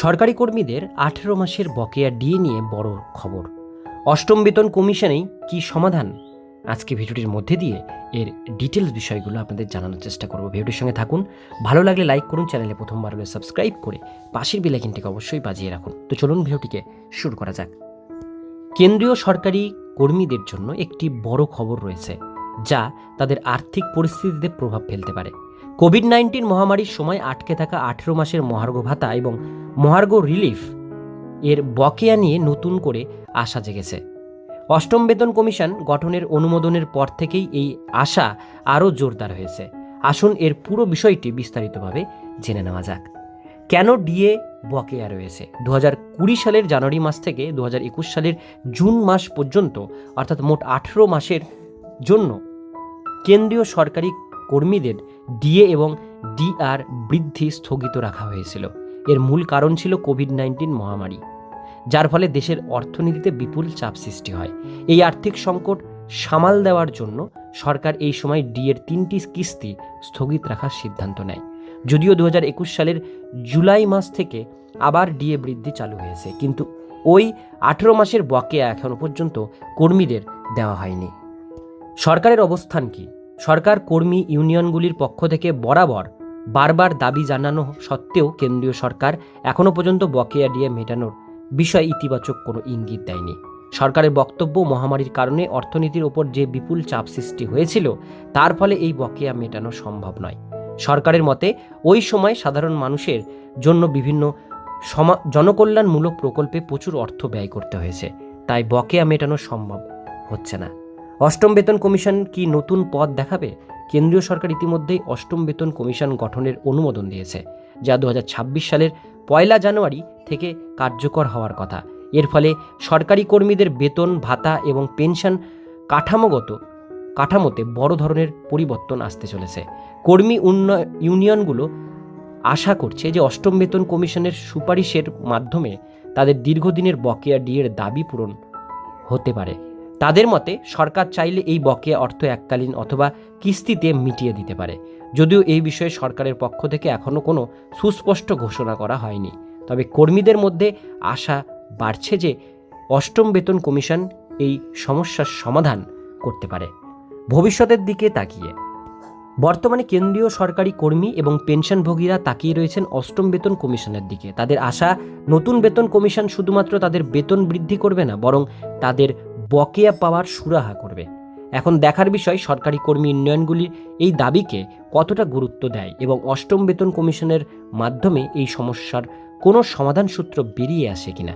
সরকারি কর্মীদের আঠেরো মাসের বকেয়া ডিএ নিয়ে বড় খবর। অষ্টম বেতন কমিশনেই কি সমাধান? আজকে ভিডিওটির মধ্যে দিয়ে এর ডিটেলস বিষয়গুলো আপনাদের জানানোর চেষ্টা করব। ভিডিওটির সঙ্গে থাকুন। ভালো লাগলে লাইক করুন, চ্যানেলে প্রথমবার হলে সাবস্ক্রাইব করে পাশের বেলাইকিনটিকে অবশ্যই বাজিয়ে রাখুন। তো চলুন ভিডিওটিকে শুরু করা যাক। কেন্দ্রীয় সরকারি কর্মীদের জন্য একটি বড় খবর রয়েছে, যা তাদের আর্থিক পরিস্থিতিতে প্রভাব ফেলতে পারে। কোভিড নাইন্টিন মহামারীর সময় আটকে থাকা আঠেরো মাসের মহার্ঘ ভাতা এবং মহার্ঘ রিলিফ এর বকেয়া নিয়ে নতুন করে আশা জেগেছে। অষ্টম বেতন কমিশন গঠনের অনুমোদনের পর থেকেই এই আশা আরও জোরদার হয়েছে। আসুন এর পুরো বিষয়টি বিস্তারিতভাবে জেনে নেওয়া যাক। কেন ডিএ বকেয়া রয়েছে? দু কুড়ি সালের জানুয়ারি মাস থেকে দু একুশ সালের জুন মাস পর্যন্ত, অর্থাৎ মোট আঠেরো মাসের জন্য কেন্দ্রীয় সরকারি কর্মীদের ডিএ এবং ডিআর বৃদ্ধি স্থগিত রাখা হয়েছিল। এর মূল কারণ ছিল কোভিড নাইন্টিন মহামারী, যার ফলে দেশের অর্থনীতিতে বিপুল চাপ সৃষ্টি হয়। এই আর্থিক সংকট সামাল দেওয়ার জন্য সরকার এই সময় ডিএর তিনটি কিস্তি স্থগিত রাখার সিদ্ধান্ত নেয়। যদিও দু সালের জুলাই মাস থেকে আবার ডিএ বৃদ্ধি চালু হয়েছে, কিন্তু ওই আঠেরো মাসের বকেয়া এখনও পর্যন্ত কর্মীদের দেওয়া হয়নি। সরকারের অবস্থান কি? সরকার কর্মী ইউনিয়নগুলির পক্ষ থেকে বরাবর বারবার দাবি জানানো সত্ত্বেও কেন্দ্রীয় সরকার এখনও পর্যন্ত বকেয়া ডিএ মেটানোর বিষয়ে ইতিবাচক কোনো ইঙ্গিত দেয়নি। সরকারের বক্তব্য মহামারীর কারণে অর্থনীতির ওপর যে বিপুল চাপ সৃষ্টি হয়েছিল, তার ফলে এই বকেয়া মেটানো সম্ভব নয়। সরকারের মতে, ওই সময় সাধারণ মানুষের জন্য বিভিন্ন সমা, জনকল্যাণমূলক প্রকল্পে প্রচুর অর্থ ব্যয় করতে হয়েছে, তাই বকেয়া মেটানো সম্ভব হচ্ছে না। অষ্টম বেতন কমিশন কি নতুন পথ দেখাবে? কেন্দ্রীয় সরকার ইতিমধ্যেই অষ্টম বেতন কমিশন গঠনের অনুমোদন দিয়েছে, যা দু হাজার ছাব্বিশ সালের পয়লা জানুয়ারি থেকে কার্যকর হওয়ার কথা। এর ফলে সরকারি কর্মীদের বেতন, ভাতা এবং পেনশন কাঠামোগত, কাঠামোতে বড় ধরনের পরিবর্তন আসতে চলেছে। কর্মী উন্নয়, ইউনিয়নগুলো আশা করছে যে অষ্টম বেতন কমিশনের সুপারিশের মাধ্যমে তাদের দীর্ঘদিনের বকেয়া ডিএর দাবি পূরণ হতে পারে। তাদের মতে, সরকার চাইলে এই বকেয়া অর্থ এককালীন অথবা কিস্তিতে মিটিয়ে দিতে পারে। যদিও এই বিষয়ে সরকারের পক্ষ থেকে এখনও কোনো সুস্পষ্ট ঘোষণা করা হয়নি। তবে কর্মীদের মধ্যে আশা বাড়ছে যে অষ্টম বেতন কমিশন এই সমস্যার সমাধান করতে পারে। ভবিষ্যতের দিকে তাকিয়ে। বর্তমানে কেন্দ্রীয় সরকারি কর্মী এবং পেনশনভোগীরা তাকিয়ে রয়েছেন অষ্টম বেতন কমিশনের দিকে। তাদের আশা, নতুন বেতন কমিশন শুধুমাত্র তাদের বেতন বৃদ্ধি করবে না, বরং তাদের বকেয়া পাওয়ার সুরাহা করবে। এখন দেখার বিষয়, সরকারি কর্মী উন্নয়নগুলির এই দাবিকে কতটা গুরুত্ব দেয় এবং অষ্টম বেতন কমিশনের মাধ্যমে এই সমস্যার কোনো সমাধান সূত্র বেরিয়ে আসে কিনা?